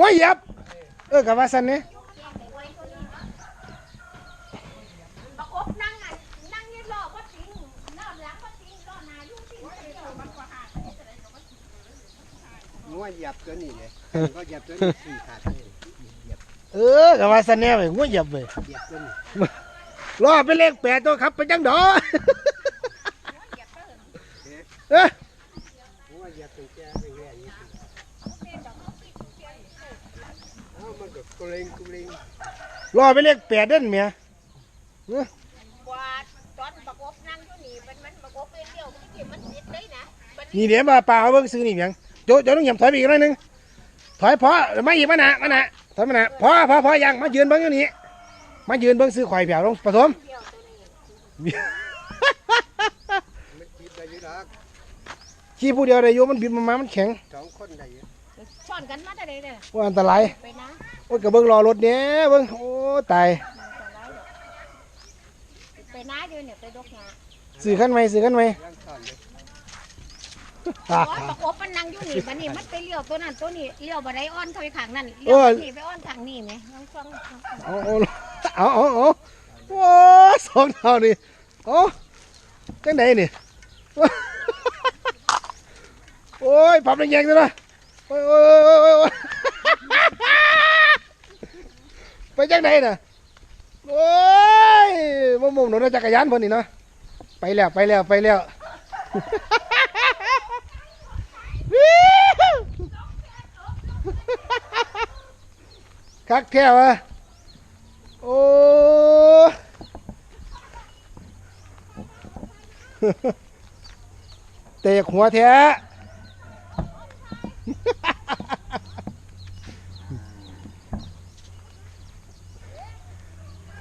วเหยียบเออกับว่าสันเนี่ยประกบนั่งอะนั่งยืนรอว่าจริงรอหลังว่าจริงรอหน้าอยู่จริงเดียวมันก็หางัวเหยียบตัวนี้เลยก็เหยียบตัวนี้สี่ขาดเลยเหยียบเออกับว่าสันเนี่ยเว้ยหัวเหยียบเว้ยเหยียบตัวนี้รอไปเลขแปดตัวครับไปจังดอเอองัวเหยียบตัวแก่ไปแก่ยี่สิบเอ้า มันก็กุเลงกุเลงรอไปเลขแปดเด่นเมียกว่าตอนประกบนั่งอยู่นี่มันมันประกบไปเดียวมันสิมันติดเลยนะมันนี่เดี๋ยวมาป่าเอาเบิ่งซื้อนี่เมียงโจโจต้องเหยียบถอยไปอีกหน่อยหนึงถอยพอมาอีกมาหนะมาหนะถอยมาหนะพอพอพอยังมายืนเบิ่งอยู่นี่มายืนเบิ่งซื้อข่อยแผ่วลงผสม เดียวตัวนี้มันคิดได้อยี่หรอกขี้ผู้เดียวได้อยู่มันบินมามามันแข็งสองคนได้อยี่ช่อนกันมาแต่ไหนเนี่ยว่าอันตรายไปนะ โอ้ยกับเบิ่งรอรถเนี้ยเบิ่งโอ้ตายไปน้าเดียวเนี่ยไปดกงาซื้อขั้นไหมซื้อขั้นไหมร่างสอนเลยอ่าอ๋อประกบมันนั่งอยู่นี่บัดนี้มันไปเลี้ยวตัวนั้นตัวนี้เลี้ยวบันไดอ้อนถอยขางนั่นเลี้ยวไปนี่ไปอ้อนขางนี่ไหมลองฟังเอาเอาเอาเอาเอาโอ้สองเท่านี่โอ้จังไหนนี่โอ้ยปรับแรงๆเลยนะโอ้ยโอ้ยโอ้ยโอ้ยโอ้ย ไปจังไหนน่ะโอ้ยมามุมหนูนจักรยานเพิ่นนี่เนาะไปแล้วไปแล้วไปแล้วคักแท้วะโอ้เตะหัวแท้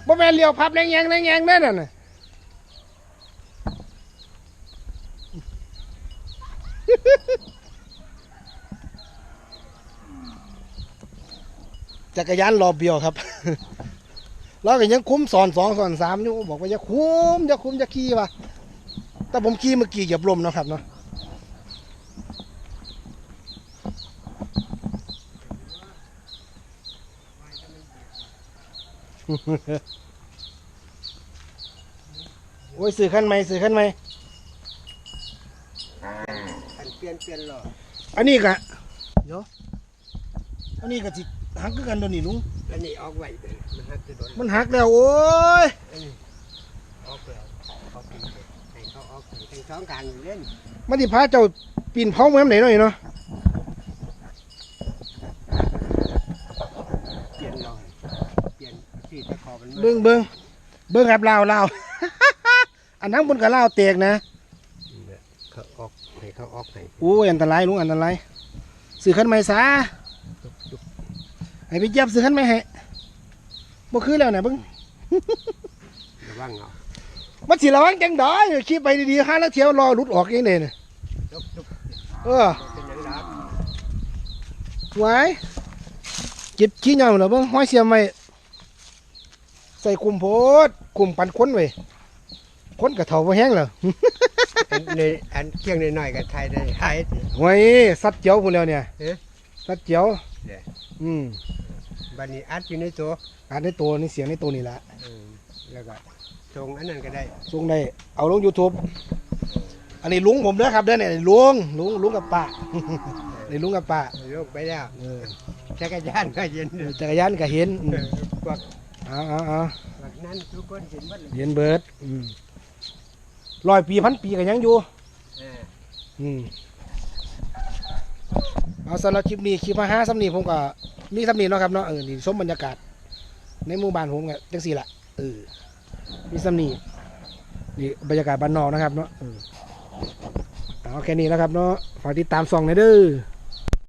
บ่แม่นเลี้ยวพับแรงแยงแรงแยงนั่นน่ะจักรยานรอเบียวครับแล้วก็ยังคุ้มสอนสองสอนสามอยู่บอกว่าอย่าคุ้มอย่าคุ้มอย่าขี่ว่ะแต่ผมขี่เมื่อกี้เหยียบลมเนาะครับเนาะ โอ้ยสื่อขั้นไหมสื่อขั้นไหมอันเปลี่ยนเปลี่ยนหรออันนี้กะเดี๋ยวอันนี้กะจิหักคือกันตัวนี้ลุงอันนี้ออกไว้เลยมันหักจะโดนมันหักแล้วโอ้ยออกแล้วออกปีเลยให้เขาออกปีทั้งสองกลางอยู่เล่นมันที่พาเจ้าปีนเผาเมื่อไหร่หน่อยเนาะ เปลี่ยนหน่อยเป ลี่ยนสีตะขอมันเบิ้งเบิ้งเบิ้งครับลาวลาว อันทั้งบนกับลาวเตกนะเขาออกให้เขาออกให้โอ้ยอันตรายลุงอันตรายสื่อขั้นไม่ซะให้พี่เจี๊ยบสื่อขั้นไม่ให้บ่คือแล้วนะเบิ้งระวังเอามันสิระวังจังดอยขี่ไปดีๆห้าแล้วเที่ยวรอหลุดออกเองเลยเนี่ยลุกลุกเออเป็นหยังดับไว้เก็บขี้เหงาเหรอเบิ้งห้อยเสียมไว้ ใส่คุมโพดคุมปันค้นไว้ค้นกับเถาบ่แห้งเหรออันในอันเคียงหน่อยๆกับไทยได้ไทยหวยสัตว์เจียวพูนแล้วเนี่ยเอ๊ะสัตว์เจียวเนี่ย อืมบันนี้อัดอยู่ในตัวอันในตัวนี่เสียงในตัวนี่แหละอืมแล้วก็ตรงอันนั้นก็ได้ส่งได้เอาลง YouTube อันนี้ลุงผมเด้อครับเด้อเนี่ยลุงลุงลุงกับป้า นี่ลุงกับป้าลงไปแล้วเออจักรยานก็เย็นเด้อจักรยานก็เห็นอืเอมอพวก เอาเอาเอาพวกนั้นทุกคนเห็นหมดเลยเห็นเบิดอืมร้อยปีพันปีก็ยังอยู่ เอออืมเอาสำหรับคลิปนี้คลิปมาห้าสำนีผมก็มีสำนีเนาะครับเนาะเออนี่ชมบรรยากาศ ในหมู่บ้านผมก็จังสี่ละเออมีสำนีนี่บรรยากาศบ้านนอกนะครับเนาะเออเอาแค่นี้แล้วครับเนาะฝากติดตามส่องหน่อยเด้อ